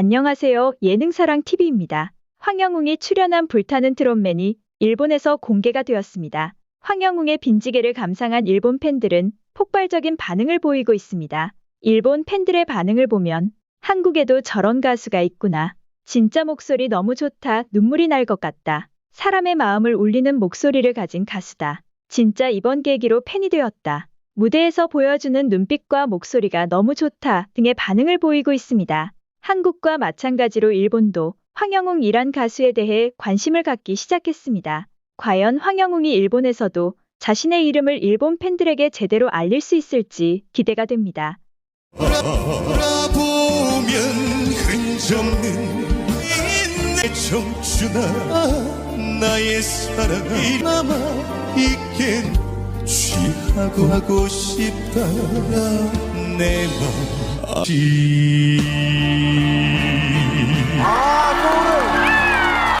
안녕하세요. 예능사랑 TV입니다. 황영웅이 출연한 불타는 트롯맨이 일본에서 공개가 되었습니다. 황영웅의 빈지개를 감상한 일본 팬들은 폭발적인 반응을 보이고 있습니다. 일본 팬들의 반응을 보면 한국에도 저런 가수가 있구나. 진짜 목소리 너무 좋다. 눈물이 날 것 같다. 사람의 마음을 울리는 목소리를 가진 가수다. 진짜 이번 계기로 팬이 되었다. 무대에서 보여주는 눈빛과 목소리가 너무 좋다 등의 반응을 보이고 있습니다. 한국과 마찬가지로 일본도 황영웅이란 가수에 대해 관심을 갖기 시작했습니다. 과연 황영웅이 일본에서도 자신의 이름을 일본 팬들에게 제대로 알릴 수 있을지 기대가 됩니다. 취하고 하고 싶다 내맘